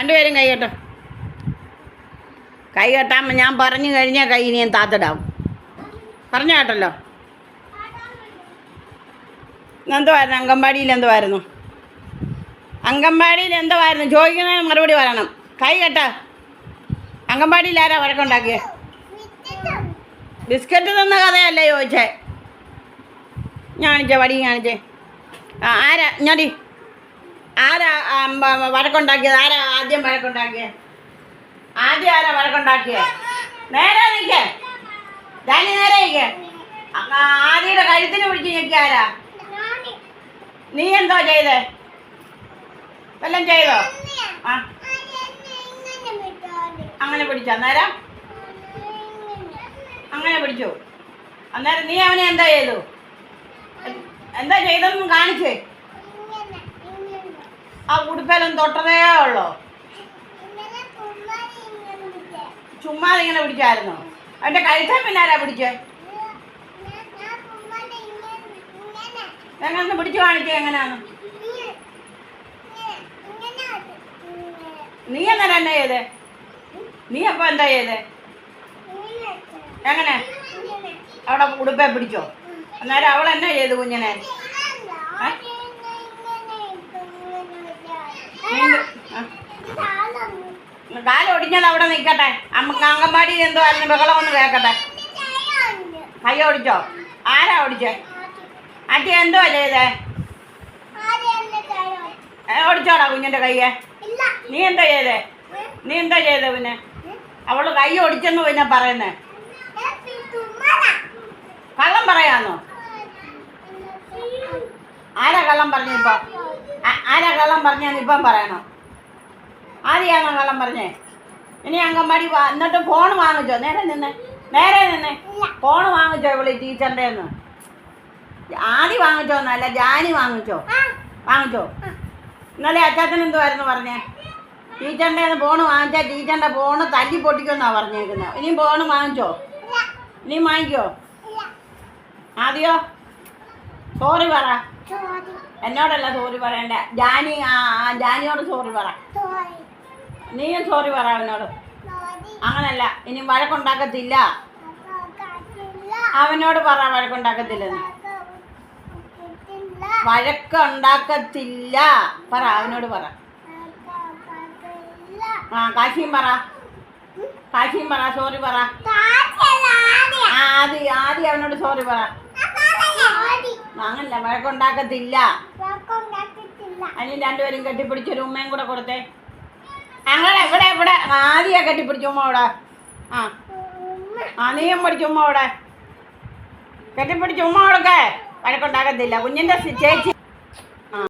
രണ്ടുപേരും കൈ കെട്ടോ. കൈ കെട്ടാൻ ഞാൻ പറഞ്ഞു കഴിഞ്ഞാൽ കൈ ഇനി ഞാൻ താത്തിടാവും. പറഞ്ഞു കേട്ടല്ലോ? എന്തുവായിരുന്നു അംഗൻവാടിയിൽ എന്തുവായിരുന്നു? അംഗൻവാടിയിൽ എന്തുവായിരുന്നു? ചോദിക്കുന്നതിന് മറുപടി പറയണം. കൈ കെട്ട. അംഗൻവാടിയിൽ ആരാ വഴക്കുണ്ടാക്കിയത് ബിസ്ക്കറ്റ് തന്ന കഥയല്ലേ ചോദിച്ചേ. ഞാണിച്ചേ വടി കാണിച്ചേ. ആ ആരാ? ഞാടി. ആരാ വഴക്കുണ്ടാക്കിയത്? ആരാ ആദ്യം വഴക്കുണ്ടാക്കിയത് ആദ്യം ആരാ വഴക്കുണ്ടാക്കിയത് നേരെ നിൽക്കേ ജാനി നേരെ നിൽക്കേ ആദ്യയുടെ കഴുത്തിന് പിടിച്ച് ഞെക്കി നീ എന്തോ ചെയ്തേ? വല്ലതും ചെയ്തോ? ആ. അങ്ങനെ പിടിച്ചോ അന്നേരം? അങ്ങനെ പിടിച്ചു. അന്നേരം നീ അവനെ എന്താ ചെയ്തു? എന്താ ചെയ്തതെന്ന് കാണിച്ചേ ആ ഉടുപ്പേലൊന്നും തൊട്ടതേ ഉള്ളോ? ചുമ്മാ ഇങ്ങനെ പിടിച്ചായിരുന്നോ അവന്റെ കഴിച്ചാൽ പിന്നെ ആരാ പിടിച്ചേ? എങ്ങനെ പിടിച്ചു കാണിച്ചേ എങ്ങനെയാണ് നീ എന്നാ എന്നാ ചെയ്തേ? നീ അപ്പൊ എന്താ ചെയ്തേ? എങ്ങനെ? അവിടെ ഉടുപ്പേ പിടിച്ചോ? അന്നേരം അവൾ എന്നാ ചെയ്തു കുഞ്ഞിനെ? കാൽ ഒടിഞ്ഞത് അവിടെ നിൽക്കട്ടെ. അമ്മയ്ക്ക് അംഗൻവാടി എന്തോ ആയിരുന്നു ബഹളം ഒന്ന് കേൾക്കട്ടെ. കൈ ഓടിച്ചോ? ആരാ ഓടിച്ചേ? അച്ഛൻ എന്തോ ചെയ്തേ ഓടിച്ചോടാ കുഞ്ഞിന്റെ കയ്യെ. നീ എന്താ ചെയ്തേ? നീ എന്താ ചെയ്തേ പിന്നെ അവൾ കൈ ഓടിച്ചെന്ന് പിന്നെ പറയുന്നേ. കള്ളം പറയാന്നോ? ആരാ കള്ളം പറഞ്ഞു ഇപ്പൊ ആ- ആരാ കള്ളം പറഞ്ഞെന്ന് ഇപ്പം പറയണം. ആരെയാണോ കള്ളം പറഞ്ഞേ? ഇനി അങ്കമാടി എന്നിട്ട് ഫോൺ വാങ്ങിച്ചോ. നേരെ നിന്ന് നേരെ നിന്ന്. ഫോൺ വാങ്ങിച്ചോ ഇവിടെ ടീച്ചറിന്റെ ഒന്ന് ആദി വാങ്ങിച്ചോ എന്നല്ല ജാനി വാങ്ങിച്ചോ? വാങ്ങിച്ചോ? ഇന്നലെ അച്ചാച്ചൻ എന്തുവായിരുന്നു പറഞ്ഞേ? ടീച്ചറിന്റെ നിന്ന് ഫോൺ വാങ്ങിച്ചാൽ ടീച്ചറിന്റെ ഫോൺ തല്ലി പൊട്ടിക്കുമെന്നാണ് പറഞ്ഞേക്കുന്നത് ഇനിയും ഫോൺ വാങ്ങിച്ചോ? ഇനിയും വാങ്ങിക്കോ? ആദ്യോ? സോറി പറ. എന്നോടല്ല സോറി പറയണ്ട. ജാനി ആ ജാനിയോട് സോറി പറ. നീയും സോറി പറ അവനോട്. അങ്ങനല്ല ഇനി വഴക്കുണ്ടാക്കത്തില്ല. അവനോട് പറ വഴക്കുണ്ടാക്കത്തില്ലെന്ന് വഴക്കുണ്ടാക്കത്തില്ല. പറ അവനോട് പറ. ആ കാശിയും പറ. കാശിയും പറ സോറി പറ. ആദ്യം ആദ്യം അവനോട് സോറി പറ. അങ്ങനല്ല വഴക്കുണ്ടാക്കത്തില്ല. അതിന് രണ്ടുപേരും കെട്ടിപ്പിടിച്ചൊരു ഉമ്മയും കൂടെ കൊടുത്തേ. അങ്ങനെ ഇവിടെ ഇവിടെ ആദ്യ കെട്ടിപ്പിടിച്ച ഉമ്മ അവിടെ ആ. ആ നീയും പിടിച്ച ഉമ്മ അവിടെ കെട്ടിപ്പിടിച്ച ഉമ്മ കൊടുക്കേ. വഴക്കുണ്ടാക്കത്തില്ല. കുഞ്ഞിന്റെ ചേച്ചി